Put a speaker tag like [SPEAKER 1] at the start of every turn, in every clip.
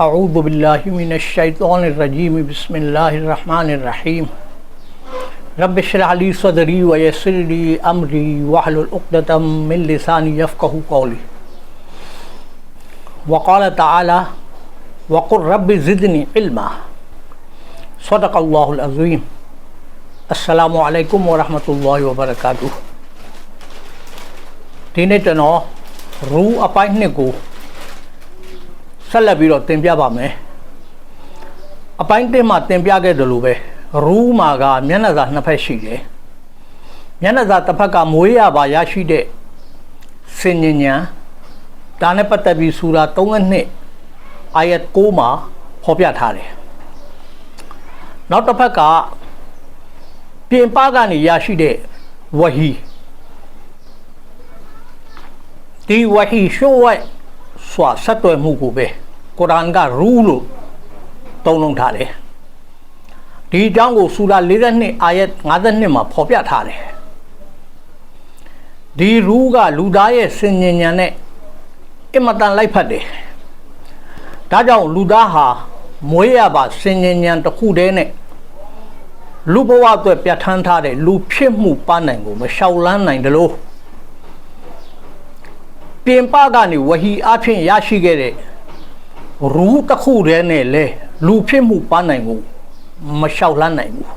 [SPEAKER 1] أعوذ بالله من الشيطان الرجيم. بسم الله الرحمن الرحيم. رب اشرح لي صدري ويسر لي أمري واحلل عقدة من لساني يفقه قولي. وقال تعالى وقل رب زدني علما. صدق الله العظيم. السلام عليكم ورحمة الله وبركاته. دين رو روح اپائننے کو ဆက်လက်ပြီးတော့တင်ပြပါမယ်အပိုင်းတစ်မှာတင်ပြခဲ့တယ်လို့ပဲရူးမှာကမျက်နှာစာနှစ်ဖက်ရှိတယ်မျက်နှာစာတစ်ဖက်ကမွေးရပါရရှိတဲ့စင်ញဉဏ်ဒါနဲ့ပတ်သက်ပြီးစူရာ32အာယတ်6မှာဖော်ပြထားတယ်နောက်တစ်ဖက်ကပြင်ပကနေရရှိတဲ့ဝဟီဒီဝဟီရှိုးဝဲ စွာဆက်သွယ်မှုကိုပဲကုရ်အာန်ကရူးလို့သုံးလုံးထားတယ်ဒီအကြောင်းကိုစူရာ42အာယတ်52မှာဖော်ပြထားတယ်ဒီရူးကလူသားရဲ့စင်ញဉဏ်နဲ့အင်မတန်လိုက်ဖက်တယ်ဒါကြောင့်လူသားဟာမွေးရပါစင်ញဉဏ်တစ်ခုတည်းနဲ့လူဘဝအတွက်ပြဋ္ဌာန်းထားတဲ့လူဖြစ်မှုပန်းနိုင်ကိုမလျှောက်လန်းနိုင်တယ်လို့ ပြင်ပကနေဝဟီအဖြစ်ရရှိခဲ့တဲ့ရူးတစ်ခုတည်းနဲ့လေလူဖြစ်မှုပန်းနိုင်ကိုမလျှောက်လန်းနိုင်ဘူး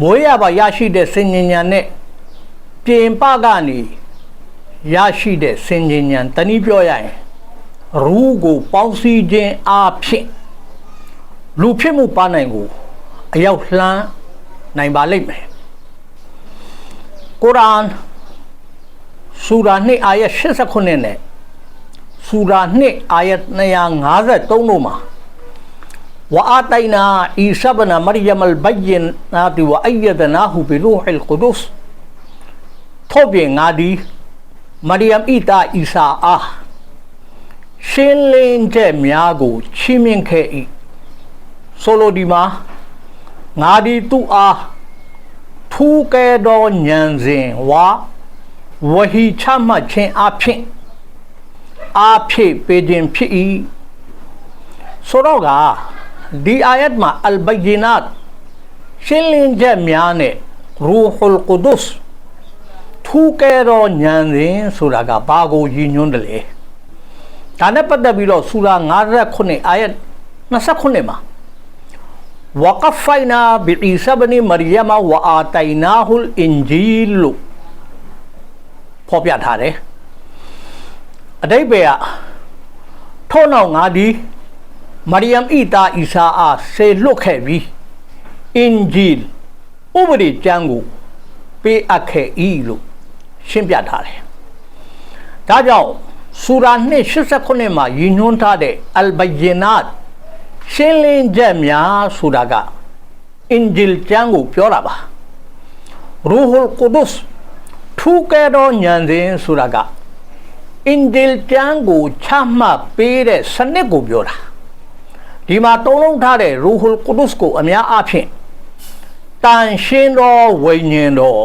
[SPEAKER 1] မွေးရပါရရှိတဲ့စင်ញဉဏ်နဲ့ပြင်ပကနေရရှိတဲ့စင်ញဉဏ်တနည်းပြောရရင်ရူးကိုပေါင်းစည်းခြင်းအဖြစ်လူဖြစ်မှုပန်းနိုင်ကိုအရောက်လှမ်းနိုင်ပါလိမ့်မယ်ကုရ်အာန် စူရာ2အာယတ်89နဲ့စူရာ2အာယတ်253တို့မှာဝအာတိုင်နာအီဆဘနာမရိယမ်အလ်ဘယင်နာတီဝအယဒနာဟူဘီရူဟ်အလ်ကုဒုစ်ထို့ပြင်ငါဒီမရိယမ်အီတာအီဆာအားရှင်းလင်းချက်များကိုချီးမြှင့်ခဲ့၏ဆိုလိုဒီမှာငါဒီသူ့အားထူးကဲသောဉာဏ်စဉ်ဝါ ဝဟီချမှတ်ခြင်းအဖြစ်အဖြစ်ပေးခြင်းဖြစ်၏ဆိုတော့ကဒီအာယတ်မှာအလ်ဘယီနတ်ရှင်းလင်းချက်များနဲ့ရူဟุลကုဒုစ်ထူကဲတော်ညံစဉ်ဆိုတာကဘာကိုရည်ညွှန်းတယ်လဲဒါနဲ့ပတ်သက်ပြီးတော့ဆူရာ59အာယတ်29မှာဝကဖိုင်နာဘီအီဆာဘနီမရီယမဝအာတိုင်နာဟุลအင်ဂျီလု ဖော်ပြထားတယ်အတိတ်ပဲကထို့နောက်ငါဒီမရိယမ်ဤသားအီစာအားဆေလွတ်ခဲ့ပြီးအင်ဂျီလ်ဥပဒေကျမ်းကိုပေးအပ်ခဲ့၏လို့ရှင်းပြထားတယ်ဒါကြောင့်ဆူရာ289မှာရည်ညွှန်းထားတဲ့အလ်ဘယင်နတ်ရှင်းလင်းချက်များဆိုတာကအင်ဂျီလ်ကျမ်းကိုပြောတာပါရူဟူလ်ကုဒုစ် ထူးကဲသောဉာဏ်စဉ်ဆိုတာကအင်ဂျီလ်ကျမ်းကိုချမှတ်ပေးတဲ့စနစ်ကိုပြောတာဒီမှာတုံးလုံးထားတဲ့ရူဟူလ်ကုဒုစ်ကိုအများအားဖြင့်တန်ရှင်းသောဝိညာဉ်တော်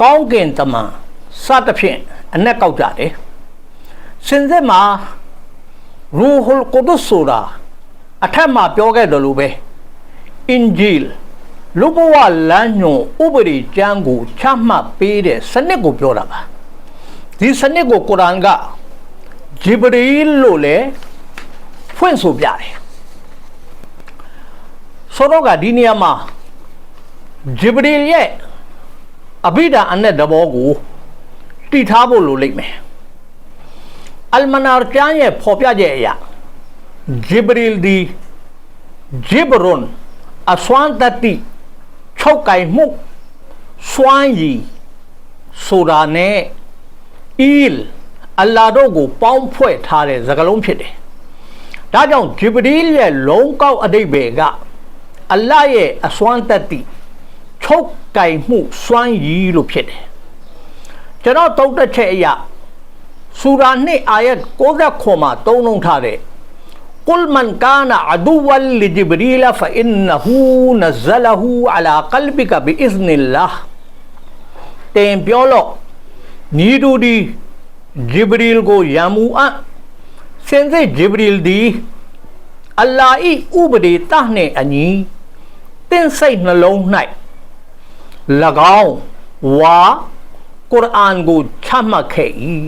[SPEAKER 1] ကောင်းကင်တမန်စသဖြင့်အ내ကောက်ကြတယ်စင်စစ်မှာရူဟူလ်ကုဒုစ်ဆိုတာအထက်မှာပြောခဲ့တယ်လို့ပဲအင်ဂျီလ် လူဘဝလမ်းညွန်ဥပဒေကျမ်းကိုချမှတ်ပေးတဲ့စနစ်ကိုပြောတာပါဒီစနစ်ကိုကုရ်အာန်ကဂျေဘရီလို့လည်းဖွင့်ဆိုပြတယ်ဆိုတော့ကဒီနေရာမှာဂျေဘရီရဲ့အဘိဓာအနဲ့တဘောကိုတည်ထားဖို့လိုလိမ့်မယ်အလ်မနာကျမ်းရဲ့ဖော်ပြချက်အရာဂျေဘရီဒီဂျေဘရွန်အဆွမ်းတတိ ချုပ်ကင်မှုစွမ်းရည်ဆိုတာနဲ့အီလ်အလ္လာတို့ကိုပေါင်းဖွဲ့ထားတဲ့စကားလုံးဖြစ်တယ်။ဒါကြောင့်ဂျီဘရီလ်ရဲ့လုံးကောက်အတိတ်ပဲကအလ္လာရဲ့အစွမ်းတတိချုပ်ကင်မှုစွမ်းရည်လို့ဖြစ်တယ်။ကျွန်တော်တုတ်တဲ့ချက်အရာစူရာ2အာယတ်69မှာသုံးလုံးထားတဲ့ قل من كان عدوا لجبريل فإنه نزله على قلبك بإذن الله တင်ပြောလို့ညီတူဒီဂျေဘရီလ်ကိုယံမူအပ်စ င်စစ်ဂျေဘရီလ်သည်အလ္လာဟ်၏ဥပဒေတနှင့်အညီတင့်စိတ်နှလုံး၌၎င်းဝါကုရ်အာန်ကိုချမှတ်ခဲ့၏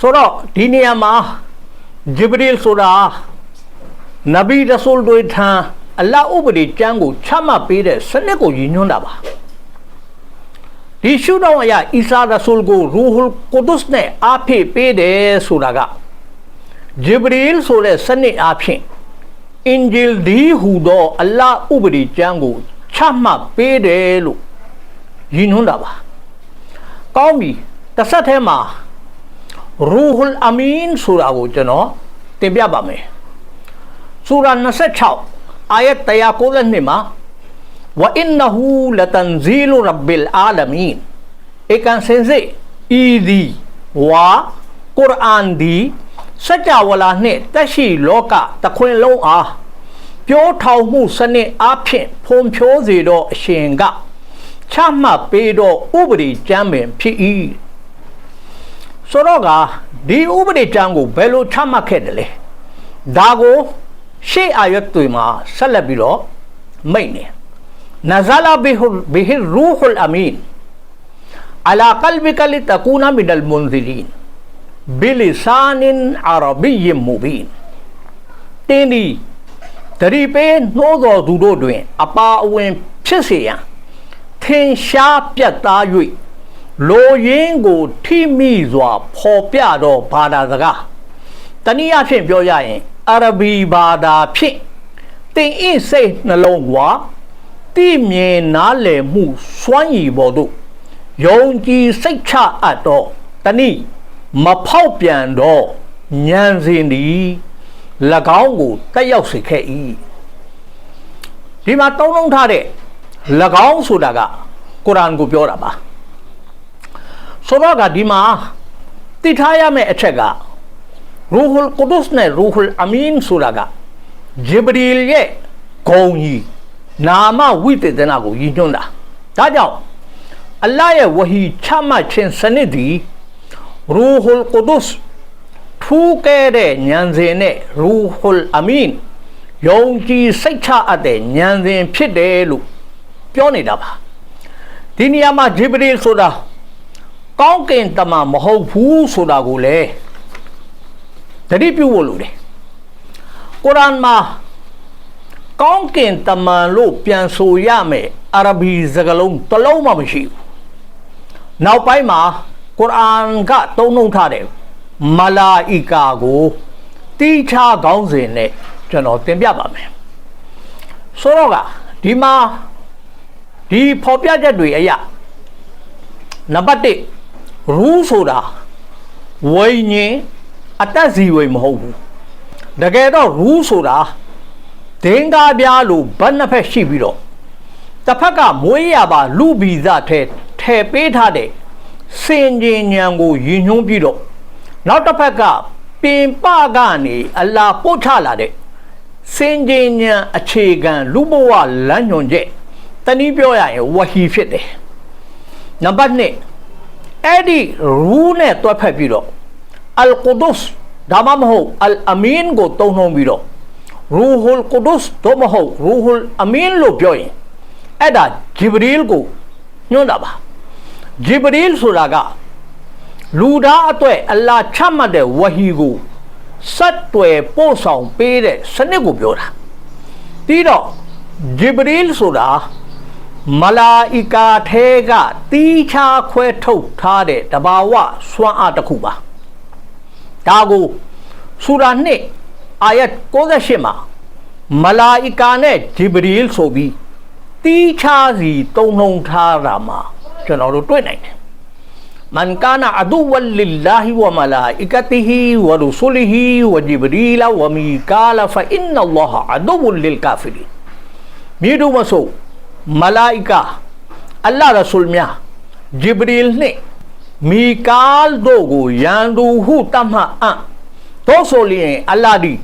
[SPEAKER 1] ဆိုတော့ဒီနေရာမှာဂျေဘရီလ်ဆိုတာနဗီရဆူလ်တို့ထံအလ္လာဟ်ဥပဒေကျမ်းကိုချမှတ်ပေးတဲ့စနစ်ကိုရည်ညွှန်းတာပါဒီရှုထောင့်အရာအီဆာရဆူလ်ကိုရူဟူလ်ကုဒုစ်နဲ့အားဖြည့်ပေးတယ်ဆိုတာကဂျေဘရီလ်ဆိုတဲ့စနစ်အားဖြင့်အင်ဂျီလ်ဒီဟူသောအလ္လာဟ်ဥပဒေကျမ်းကိုချမှတ်ပေးတယ်လို့ရည်ညွှန်းတာပါကောင်းပြီတစ်ဆက်ထဲမှာ ရူဟူလ်အမင်ဆိုတာကိုကျွန်တော်တင်ပြပါမယ်ဆူရာ26အာယတ်192မှာဝအင်နဟူလတန်ဇီလူရဘ်လ်အာလမင်အကန်စင်စေဤဒီဝါကုရ်အာန်ဒီစัจ java လာနှင့်တက်ရှိလောကတခွင်လုံးအားပြောထောင်မှုစနစ်အဖြစ်ဖုံဖြိုးစေသောအရှင်ကချမှတ်ပေးသောဥပဒေကျမ်းပင်ဖြစ်၏ ဆိုတော့ကဒီဥပဒေကျမ်းကိုဘယ်လိုချမှတ်ခဲ့တယ်လဲဒါကိုရှေ့အာယတ်တွေမှာဆက်လက်ပြီးတော့မိတ်နေနဇလာဘီဟူဘီဟီရူဟူလ်အမင်အလာကလဘီကလီတကူနာမီဒလ်မွန်ဇီလင်ဘီလီဆာနင်အာရဘီယမူဘင်တင်းဒီတရီပေးနှိုးတော်သူတို့တွင် အပါအဝင် ဖြစ်စေရန်ထင်ရှားပြတ်သား၍ လိုရင်းကိုထိမိစွာဖော်ပြတော့ဘာသာစကားတနည်းအားဖြင့်ပြောရရင်အာရဘီဘာသာဖြင့်တင်အင်းစိတ်နှလုံးကွာတိမြင်နားလည်မှုစွမ်းရည်ပေါ်သို့ယုံကြည်စိတ်ချအပ်တော့တနည်းမဖောက်ပြန်တော့ဉာဏ်စဉ်သည်၎င်းကိုတက်ရောက်စေခဲ့၏ဒီမှာတုံးလုံးထားတဲ့၎င်းဆိုတာကကုရ်အာန်ကိုပြောတာပါ ဆိုတော့ကဒီမှာသိထားရမယ့်အချက်ကရူဟူလ်ကုဒုစ်နဲ့ရူဟူလ်အမင်ဆိုတာကဂျေဘရီလ်ရဲ့ဂုံကြီးနာမဝိသေသနာကိုရည်ညွှန်းတာဒါကြောင့်အလ္လာဟ်ရဲ့ဝဟီချမှတ်ခြင်းစနစ်သည်ရူဟူလ်ကုဒုစ်ထူးကဲတဲ့ဉာဏ်စဉ်နဲ့ရူဟူလ်အမင်ယုံကြည်စိတ်ချအပ်တဲ့ဉာဏ်စဉ်ဖြစ်တယ်လို့ပြောနေတာပါဒီနေရာမှာဂျေဘရီလ်ဆိုတာ ကောင်းကင်တမန်မဟုတ်ဘူးဆိုတာကိုလည်းတတိပြုဖို့လိုတယ်ကုရ်အာန်မှာကောင်းကင်တမန်လို့ပြန်ဆိုရမယ်အာရဘီစကားလုံးတစ်လုံးမှမရှိဘူးနောက်ပိုင်းမှာကုရ်အာန်ကတုံ့နှုံထားတယ်မလာအီကာကိုတီးခြားခေါင်းစဉ်နဲ့ကျွန်တော်တင်ပြပါမယ်ဆိုတော့ကဒီမှာဒီဖော်ပြချက်တွေအရာနံပါတ်1 ရူးဆိုတာဝိညာဉ်အတက်စီဝိမဟုတ်ဘူးတကယ်တော့ရူးဆိုတာဒင်းကားပြားလို့ဘတ်နှစ်ဖက်ရှိပြီးတော့တစ်ဖက်ကမွေးရပါလူဗီဇထဲထည့်ပေးထားတဲ့စင်ကျင်ညံကိုရည်ညွှန်းပြီးတော့နောက်တစ်ဖက်ကပင်ပကနေအလာပို့ချလာတဲ့စင်ကျင်ညံအခြေခံလူဘဝလမ်းညွှန်ချက်တနည်းပြောရရင်ဝဟီဖြစ်တယ်နံပါတ်2 အဲ့ဒီရူးနဲ့တွက်ဖက်ပြီးတော့အလ်ကုဒုစ်ဒါမှမဟုတ်အလ်အမင်ကိုတုံ့နှုံပြီးတော့ရူဟူလ်ကုဒုစ်တို့မဟုတ်ရူဟူလ်အမင်လို့ပြောရင်အဲ့ဒါဂျီဘရီလ်ကိုညွှန်းတာပါဂျီဘရီလ်ဆိုတာကလူသားအတွက်အလ္လာချမှတ်တဲ့ဝဟီကိုစက်တွယ်ပို့ဆောင်ပေးတဲ့စနစ်ကိုပြောတာပြီးတော့ဂျီဘရီလ်ဆိုတာ မလာအီကာထဲကတီးခြားခွဲထုတ်ထားတဲ့တဘာဝစွမ်းအားတစ်ခုပါဒါကိုဆူရာနှစ်အာယတ်68မှာမလာအီကာနဲ့ဂျီဘရီလ်ဆိုပြီးတီးခြားစီတုံ့နှုံထားတာမှာကျွန်တော်တို့တွေ့နိုင်တယ်မန်ကာနာအဒူဝလ lillahi ဝမလာအီကတီဟီဝရူဆူလီဟီဝဂျီဘရီလဝမီကာလဖအင်နလ္လာဟအဒူဝလ lil ကာဖီရီမြေတို့မဆို မလာအီကာအလ္လာဟ်ရဆူလ်များဂျီဘရီလ်နှင့်မီကာလ်တို့ကိုရန်သူဟုတတ်မှတ်အံ့တော့ဆိုလျင်အလ္လာဟ်ဒီ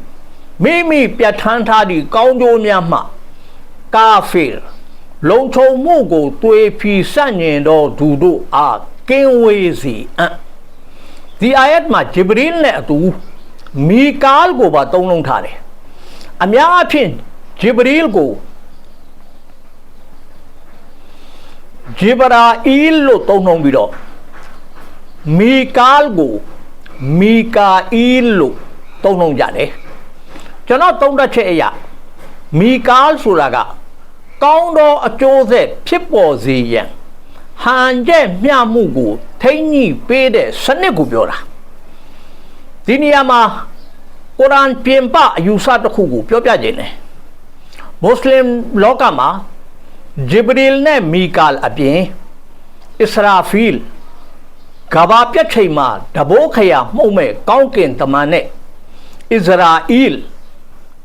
[SPEAKER 1] မိမိပြဋ္ဌာန်းထားသည့်ကောင်းကျိုးများမှကာဖီလုံခြုံမှုကိုတွေးဖီဆန့်ကျင်သောသူတို့အားကကင်းဝေးစီအံ့ဒီအာယတ်မှာဂျေဘရီလ်နဲ့အတူမီကာလ်ကိုပါသုံးလုံးထားတယ်အများအဖြင့်ဂျေဘရီလ်ကို ဂျေဘရာအီလ်လို့သုံးနှုန်းပြီးတော့မီကာလ်ကိုမီကာအီလ်လို့သုံးနှုန်းကြတယ်ကျွန်တော်သုံးတတ်ချက်အရာမီကာလ်ဆိုတာကကောင်းသောအကျိုးဆက်ဖြစ်ပေါ်စေရန်ဟန်ချက်မျှမှုကိုထိမ့်ညှိပေးတဲ့စနစ်ကိုပြောတာဒီနေရာမှာကုရ်အာန်ပြင်ပအယူဆတစ်ခုကိုပြောပြခြင်းတယ်မွတ်စလင်လောကမှာ ဂျေဘရီလ်နဲ့မီကာလ်အပြင်အစ္စရာဖီလ်ကဘာပြတ်ချိန်မှာတဘိုးခရမှုတ်မဲ့ကောင်းကင်တမန်နဲ့အစ္စရာအီလ်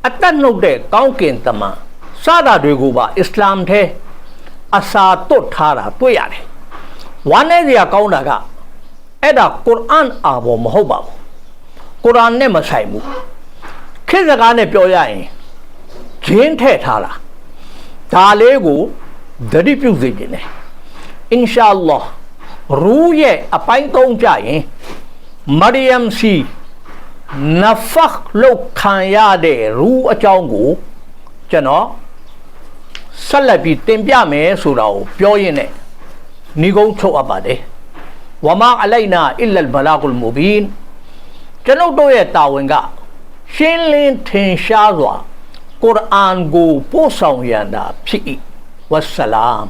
[SPEAKER 1] အတက်နှုတ်တဲ့ကောင်းကင်တမန်စတာတွေကိုပါအစ္စလာမ်ထဲအစာတွတ်ထားတာတွေ့ရတယ်။ဝမ်းနဲ့စရာကောင်းတာကအဲ့ဒါကုရ်အာန်အာဘောမဟုတ်ပါဘူး။ကုရ်အာန်နဲ့မဆိုင်ဘူး။ခေတ်စကားနဲ့ပြောရရင်ဂျင်းထည့်ထားတာ။ ဒါလေးကိုသတိပြုစေခြင်းနဲ့အင်ရှာအလ္လာဟ်ရူးရဲ့အပိုင်းသုံးကြရင်မရိယမ်စီနဖတ်လောက်ခံရတဲ့ရူးအကြောင်းကိုကျွန်တော်ဆက်လက်ပြီးတင်ပြမယ်ဆိုတာကိုပြောရင်းနဲ့ဏီကုန်းချုပ်အပ်ပါတယ်ဝမာအလိုက်နာအီလလ်ဘလာဂုလ်မူဘင်ကျွန်ုပ်တို့ရဲ့တာဝန်ကရှင်းလင်းထင်ရှားစွာ ကုရ်အာန်ကိုပို့ဆောင်ရန်တာဖြစ်၏ဝဆလမ်